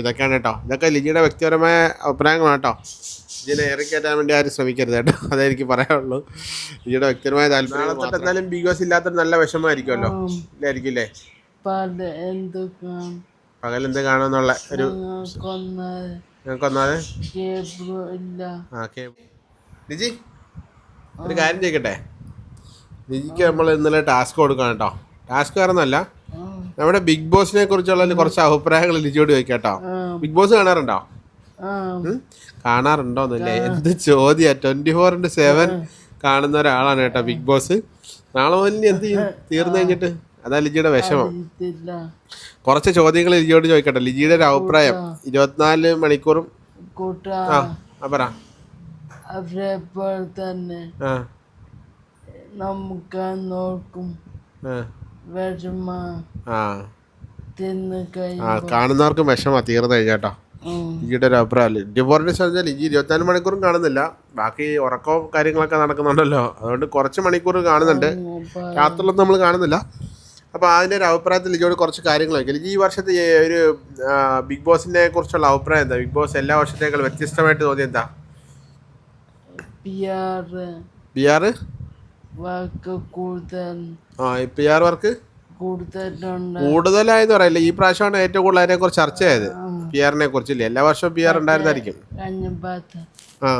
ഇതൊക്കെയാണ് കേട്ടോ. ഇതൊക്കെ ലിജിയുടെ വ്യക്തിപരമായ അഭിപ്രായങ്ങളാണ് കേട്ടോ. ലിജിനെ ഇറക്കിയേറ്റാൻ വേണ്ടി ആരും ശ്രമിക്കരുത് കേട്ടോ. അതേ എനിക്ക് പറയാനുള്ളൂ. ലിജിയുടെ വ്യക്തിപരമായ താല്പര്യം നാളെ തൊട്ട് എന്തായാലും ബിഗ് ബോസ് ഇല്ലാത്തൊരു നല്ല വിഷമമായിരിക്കുമല്ലോ. ഇല്ലായിരിക്കില്ലേ? പകൽ എന്ത് കാണുമെന്നുള്ള ഒരു ലിജി ഒരു കാര്യം ചെയ്യട്ടെ? ലിജിക്ക് നമ്മൾ ഇന്നലെ ടാസ്ക് കൊടുക്കണം കേട്ടോ. ടാസ്ക് കാരണമല്ല നമ്മുടെ ബിഗ് ബോസിനെ കുറിച്ചുള്ള കുറച്ച് അഭിപ്രായങ്ങൾ ലിജിയോട് ചോദിക്കാട്ടോ ബിഗ് ബോസ് കാണാറുണ്ടോ? കാണാറുണ്ടോന്നല്ലേ? എന്ത് ചോദ്യാ? ട്വന്റി ഫോർ ഇന്റു സെവൻ കാണുന്ന ഒരാളാണ് കേട്ടോ ബിഗ് ബോസ്. നാളെ മുതൽ എന്ത് ചെയ്യും? തീർന്നു കഴിഞ്ഞിട്ട്? അതാ ലിജിയുടെ വിഷമം. കുറച്ച് ചോദ്യങ്ങൾ ലിജിയോട് ചോദിക്കട്ടെ. ലിജിയുടെ ഒരു അഭിപ്രായം. ഇരുപത്തിനാല് മണിക്കൂറും. ആ ആ പറ. തന്നെ. നമുക്ക് നോക്കും. ആ. വിഷമ ആ കാണുന്നവർക്കും വിഷമാ തീർന്നു കഴിഞ്ഞാട്ടോ ഇജിയുടെ ഒരു അഭിപ്രായം ഡിവോറിനെ പറഞ്ഞാൽ ഇജി ഇരുപത്തിനാല് മണിക്കൂറും കാണുന്നില്ല. ബാക്കി ഉറക്കവും കാര്യങ്ങളൊക്കെ നടക്കുന്നുണ്ടല്ലോ. അതുകൊണ്ട് കുറച്ച് മണിക്കൂർ കാണുന്നുണ്ട്. രാത്രിയിലൊന്നും നമ്മൾ കാണുന്നില്ല. അപ്പോൾ അതിന്റെ ഒരു അഭിപ്രായത്തിൽ ഇജിയോട് കുറച്ച് കാര്യങ്ങൾ വയ്ക്കില്ല ഈ വർഷത്തെ ഒരു ബിഗ് ബോസിനെ കുറിച്ചുള്ള അഭിപ്രായം എന്താ? ബിഗ് ബോസ് എല്ലാ വർഷത്തേക്കാൾ വ്യത്യസ്തമായിട്ട് തോന്നി എന്താ? പി ആർ വർക്ക് കൂടുതൽ ആ പി ആർ വർക്ക്? കൂടുതലായെന്ന് പറയില്ല. ഈ പ്രാവശ്യമാണ് ഏറ്റവും കൂടുതൽ അതിനെക്കുറിച്ച് ചർച്ച ആയത് പിയറിനെ കുറിച്ച് കുറിച്ചില്ലേ. എല്ലാ വർഷവും പിയർ ഉണ്ടായിരുന്നായിരിക്കും. ആ.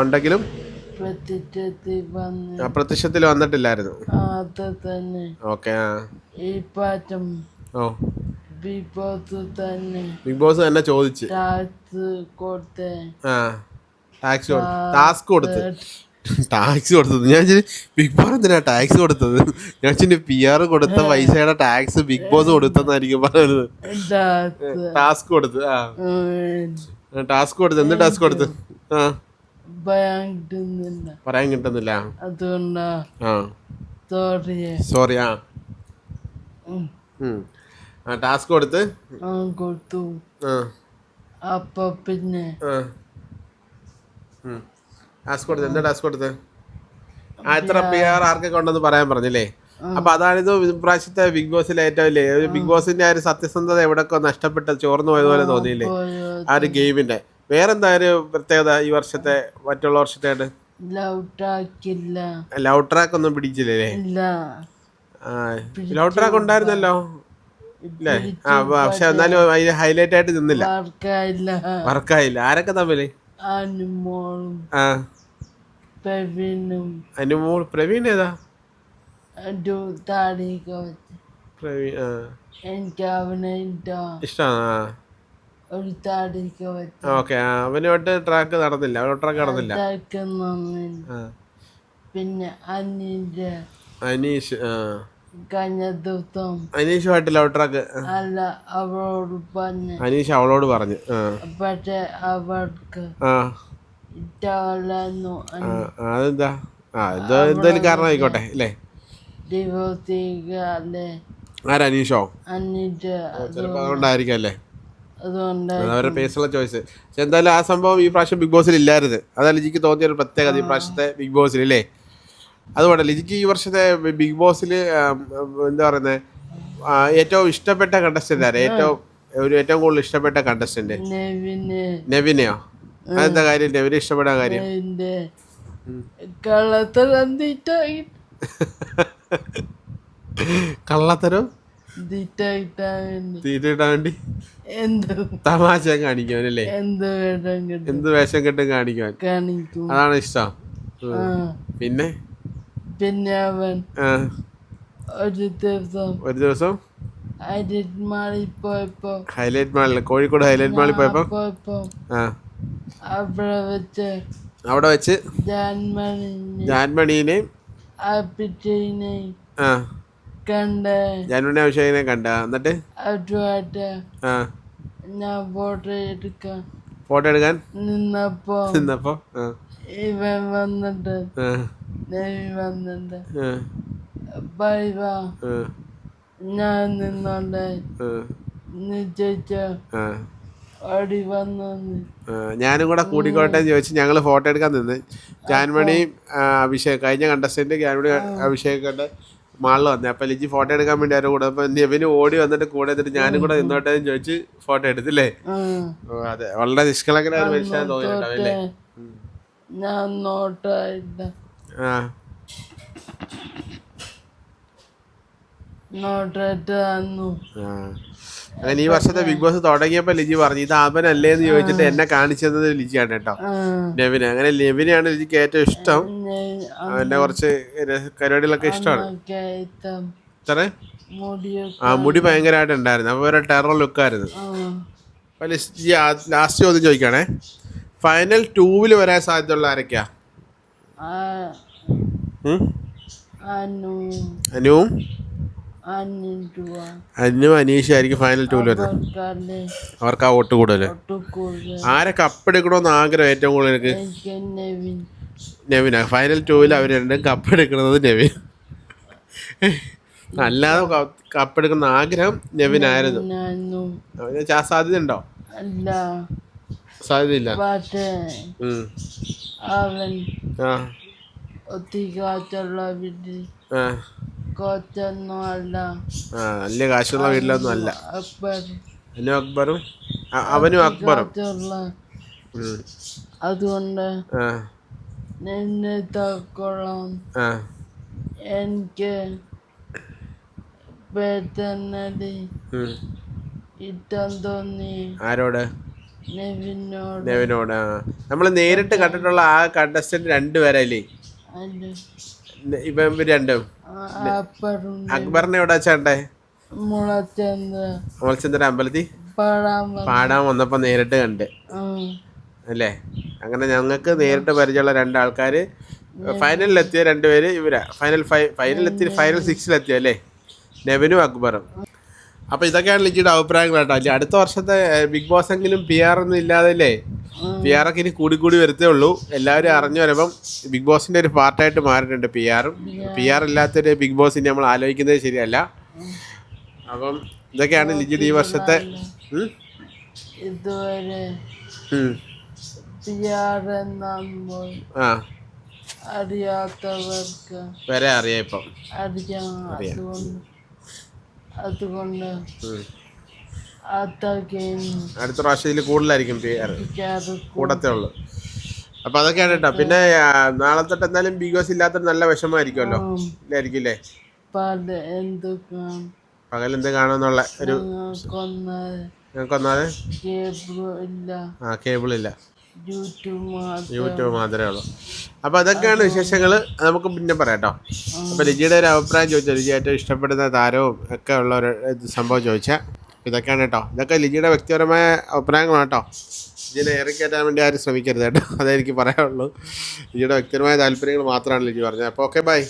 ഉണ്ടെങ്കിലും പ്രത്യക്ഷത്തിൽ വന്നിട്ടില്ലായിരുന്നു. ഓക്കെ ഓ. ബിഗ് ബോസ് തന്നെ. ബിഗ് ബോസ് തന്നെ ചോദിച്ച്. ടാക്സ് കൊടുത്ത്. ആ. ടാക്സ് കൊടുത്ത്. ടാസ്ക് കൊടുത്ത്. ടാക്സ് കൊടുത്തത്. ഞാൻ ബിഗ് ബോസ് എന്തിനാ ടാക്സ് കൊടുത്തത്? ഞാൻ വെച്ചിട്ട് പി ആർ കൊടുത്ത പൈസയുടെ ടാക്സ് ബിഗ് ബോസ് കൊടുത്തെന്നായിരിക്കും ടാക്സ് ടാസ്ക് കൊടുത്ത് ആ. ടാസ്ക് കൊടുത്ത്. എന്ത് ടാസ്ക് കൊടുത്ത്? ആ. പറയാൻ കിട്ടുന്നില്ല. അതുകൊണ്ടാ. സോറി സോറി ആ. ടാസ്ക് കൊടുത്ത്? കൊടുത്തു. അപ്പൊ പിന്നെ ആ. ടാസ്ക് എന്താ ടാസ്ക് ആ എത്ര പി ആർ ആർക്കൊക്കെ ഉണ്ടെന്ന് പറയാൻ പറഞ്ഞില്ലേ? അപ്പൊ അതാണിത് പ്രാവശ്യത്തെ ബിഗ് ബോസിലെ ഏറ്റവും ഇല്ലേ ബിഗ് ബോസിന്റെ ആ. ഒരു സത്യസന്ധത എവിടെയൊക്കെ നഷ്ടപ്പെട്ട് ചോർന്നു പോയതുപോലെ തോന്നിയില്ലേ? ആ ഒരു ഗെയിമിന്റെ. വേറെന്താ ഒരു പ്രത്യേകത ഈ വർഷത്തെ മറ്റുള്ള വർഷത്തെ ലവ് ട്രാക്ക് ഒന്നും പിടിച്ചില്ലേ ലവ് ട്രാക്ക് ഉണ്ടായിരുന്നല്ലോ? ഇല്ലേ? ആ പക്ഷെ എന്നാലും അതിന് ഹൈലൈറ്റ് ആയിട്ട് നിന്നില്ല. വർക്കായില്ല. ആരൊക്കെ തമ്മിൽ? അനുമോളും ആ. പെവിനും അനുമോൾ പ്രവീൺ ഏതാ? പ്രവീൺ ആ. എനിക്ക് അവനെ ഇഷ്ടമാണ് ഒരു താടിക്ക് വെച്ച് ഓക്കെ. അവനുമായിട്ട് ട്രാക്ക് നടന്നില്ല. അവനോട് ട്രാക്ക് നടന്നില്ല. ആ പിന്നെ അനിന്റെ അനീഷ് ആ. ദിവസം അനീഷുമായിട്ട് ലവ് ട്രാക്ക് അല്ല അവളോട് പറഞ്ഞു. അനീഷ് അവളോട് പറഞ്ഞു. പക്ഷെ അവൾക്ക് ആ. അതെന്താ? എന്തോ കാരണം ആയിക്കോട്ടെ അല്ലേ? ഡിവോഴ്സിക്കാതെ ആരാ അനീഷോ? അതുകൊണ്ടായിരിക്കും അല്ലേ? അവരുടെ പേഴ്സണൽ ചോയ്സ്. എന്തായാലും ആ സംഭവം ഈ പ്രാവശ്യം ബിഗ് ബോസിൽ ഇല്ലായിരുന്നു. അതല്ല എനിക്ക് തോന്നിയ ഒരു പ്രത്യേകത ഈ പ്രാവശ്യത്തെ ബിഗ് ബോസിൽ അല്ലേ? അതുകൊണ്ട് ലിജിക്ക് ഈ വർഷത്തെ ബിഗ് ബോസിൽ എന്താ പറയുന്നത് ഏറ്റവും ഇഷ്ടപ്പെട്ട കണ്ടസ്റ്റന്റ് ആരാ? ഏറ്റവും ഒരു ഏറ്റവും കൂടുതൽ ഇഷ്ടപ്പെട്ട കണ്ടസ്റ്റന്റ് നെവിന്. നെവിനെയോ? അതെന്താ കാര്യം? നെവിനെ ഇഷ്ടപ്പെടാൻ കാര്യം? കള്ളത്തരം തീറ്റായിട്ടാൻ വേണ്ടി തമാശ കാണിക്കുവാൻ അല്ലേ? എന്ത് വേഷം കിട്ടും? കാണിക്കുവാൻ? അതാണ് ഇഷ്ടം. പിന്നെ? പിന്നെ അവൻ ഒരു ദിവസം ഒരു ദിവസം? ഹൈലൈറ്റ് മാളിൽ പോയപ്പോ. ഹൈലൈറ്റ് മാളിൽ കോഴിക്കോട് ഹൈലൈറ്റ് മാളിൽ പോയപ്പോ? പോയപ്പോ. അവിടെ വെച്ച് അവിടെ വെച്ച്? ജാൻമണിനെ ജാൻമണീനെയും ആ. പിറ്റേനെ ജാൻമണി അഭിഷേകിനെ കണ്ട. എന്നിട്ട്? അതുമായിട്ട് ഞാൻ ഫോട്ടോ എടുക്കാൻ ഫോട്ടോ എടുക്കാൻ? നിന്നപ്പോ നിന്നപ്പോ? ഇവൻ വന്നിട്ട് ആ, നെവി വന്നിട്ട് ആ, ബൈ വാ ആ, ഞാൻ നിന്നോണ്ട് നിശ്ചയിച്ച. ഓടി വന്നു ഞാനും കൂടെ കൂടിക്കോട്ടെ എന്ന് ചോദിച്ച് ഞങ്ങൾ ഫോട്ടോ എടുക്കാൻ നിന്ന്. ജാൻമണിയും അഭിഷേക്. കഴിഞ്ഞ കണ്ടസ്റ്റന്റ് ജാൻമണി അഭിഷേക് കണ്ട് മാളിൽ വന്നേ. അപ്പൊ ലിജി ഫോട്ടോ എടുക്കാൻ വേണ്ടി അവരുടെ കൂടെ അപ്പം നെവിന് ഓടി വന്നിട്ട് കൂടെ എന്നിട്ട് ഞാനും കൂടെ നിന്നോട്ടെ എന്ന് ചോദിച്ച് ഫോട്ടോ എടുത്തില്ലേ. അതെ. വളരെ നിഷ്കളങ്കനായ ഒരു മനുഷ്യനെ തോന്നിയിട്ടുണ്ടാവില്ലേ ഞാൻ നോട്ടായിട്ട്. അങ്ങനെ ഈ വർഷത്തെ ബിഗ് ബോസ് തുടങ്ങിയപ്പോ ലിജി പറഞ്ഞു ഇത് അവനല്ലേ എന്ന് ചോദിച്ചിട്ട് എന്നെ കാണിച്ചു തന്നത് ലിജിയാണ് കേട്ടോ ആ. അങ്ങനെ ലെവിനെയാണ് ലിജിക്ക് ഏറ്റവും ഇഷ്ടം. അവന്റെ കുറച്ച് പരിപാടികളൊക്കെ ഇഷ്ടമാണ്. ഇത്രേ ആ മുടി ഭയങ്കരമായിട്ട് ഉണ്ടായിരുന്നു. അപ്പൊ ഒരു ടെറർ ലുക്കായിരുന്നു ആയിരുന്നു. അപ്പൊ ലാസ്റ്റ് ചോദ്യം ചോദിക്കണേ. ഫൈനൽ ടൂവിൽ വരാൻ സാധ്യതയുള്ള ആരൊക്കെയാ? അനു അനുവും അനീഷും ആയിരിക്കും ഫൈനൽ ടൂവിൽ വരുന്നത്. അവർക്ക് ആ വോട്ട് കൂടുതൽ ആരെ കപ്പെടുക്കണമെന്ന് ആഗ്രഹം ഏറ്റവും കൂടുതൽ എനിക്ക് നെവിനാ? ഫൈനൽ ടൂവിൽ അവർ രണ്ടും കപ്പെടുക്കുന്നത് നെവിൻ. അല്ലാതെ കപ്പ് കപ്പെടുക്കുന്ന ആഗ്രഹം നെവിനായിരുന്നു അവന് സാധ്യത ഉണ്ടോ സാധ്യതയില്ല. അവൻ ഒത്തിരി കാറ്റുള്ള വീട്ടിൽ കൊച്ചൊന്നും അല്ല വലിയ കാശുള്ള വീട്ടിലൊന്നും അല്ല. അനു അക്ബറും. അവനും അക്ബറും. അതുകൊണ്ട് തക്കൊള്ളാം ആ. എനിക്ക് പെട്ടെന്നടി ഉം. ഇഷ്ടം തോന്നി. ആരോട്? നെവിനോട്. ആ. നമ്മൾ നേരിട്ട് കണ്ടിട്ടുള്ള ആ കണ്ടസ്റ്റന്റ് രണ്ടുപേരല്ലേ ഇപ്പൊ രണ്ടും. അക്ബറിനെ എവിടെ വെച്ചാണ്ടേ മുളച്ചന്ദ്ര അമ്പലത്തി അമ്പലത്തിൽ? പാടാൻ വന്നപ്പോ നേരിട്ട് കണ്ട്. അല്ലേ? അങ്ങനെ ഞങ്ങൾക്ക് നേരിട്ട് പരിചയമുള്ള രണ്ടാൾക്കാർ ഫൈനലിലെത്തിയ രണ്ടുപേര് ഇവരാ. ഫൈനൽ ഫൈവ് ഫൈനലിലെത്തി ഫൈനൽ സിക്സിലെത്തിയ അല്ലേ? നെവിനും അക്ബറും. അപ്പോൾ ഇതൊക്കെയാണ് ലിജിയുടെ അഭിപ്രായങ്ങൾ കേട്ടോ. അല്ലെ അടുത്ത വർഷത്തെ ബിഗ് ബോസ് എങ്കിലും പി ആർ ഒന്നും ഇല്ലാതല്ലേ പി ആർ ഒക്കെ ഇനി കൂടി കൂടി വരത്തേ ഉള്ളൂ. എല്ലാവരും അറിഞ്ഞു വരുമ്പം ബിഗ് ബോസിന്റെ ഒരു പാർട്ടായിട്ട് മാറിയിട്ടുണ്ട് പി ആറും പി ആർ ഇല്ലാത്തൊരു ബിഗ് ബോസ് ഇനി നമ്മൾ ആലോചിക്കുന്നത് ശരിയല്ല. അപ്പം ഇതൊക്കെയാണ് ലിജിയുടെ ഈ വർഷത്തെ ഇതുവരെ ആ. അറിയാത്തവർക്ക് വരെ അറിയാം ഇപ്പം. അറിയാം. അതുകൊണ്ട്. അടുത്ത പ്രാവശ്യം ഇതിൽ കൂടുതലായിരിക്കും പി കൂടത്തേ ഉള്ളു. അപ്പൊ അതൊക്കെയാണ് കേട്ടോ. പിന്നെ നാളെ തൊട്ട് എന്തായാലും ബിഗ് ബോസ് ഇല്ലാത്തൊരു നല്ല വിഷമമായിരിക്കുമല്ലോ? ഇല്ലായിരിക്കും അല്ലേ പകൽ എന്ത് കാണുമെന്നുള്ള ഒരു ഞങ്ങൾക്ക് ഒന്നാതെ ഇല്ല. ആ കേബിൾ ഇല്ല യൂട്യൂബ് മാത്രം യൂട്യൂബ് മാത്രമേ ഉള്ളൂ. അപ്പൊ അതൊക്കെയാണ് വിശേഷങ്ങൾ നമുക്ക് പിന്നെ പറയാട്ടോ. അപ്പൊ ലിജിയുടെ ഒരു അഭിപ്രായം ചോദിച്ചാൽ ലിജി ഏറ്റവും ഇഷ്ടപ്പെടുന്ന താരവും ഒക്കെ ഉള്ള ഒരു സംഭവം ചോദിച്ചാൽ ഇതൊക്കെയാണ് കേട്ടോ. ഇതൊക്കെ ലിജിയുടെ വ്യക്തിപരമായ അഭിപ്രായങ്ങളാണ് കേട്ടോ. ലിജിനെ ഏറിക്കയറ്റാൻ വേണ്ടി ആരും ശ്രമിക്കരുത് കേട്ടോ. അതെനിക്ക് പറയാനുള്ളൂ. ലിജിയുടെ വ്യക്തിപരമായ താല്പര്യങ്ങൾ മാത്രമാണ് ലിജി പറഞ്ഞത്. അപ്പോൾ ഓക്കെ ബൈ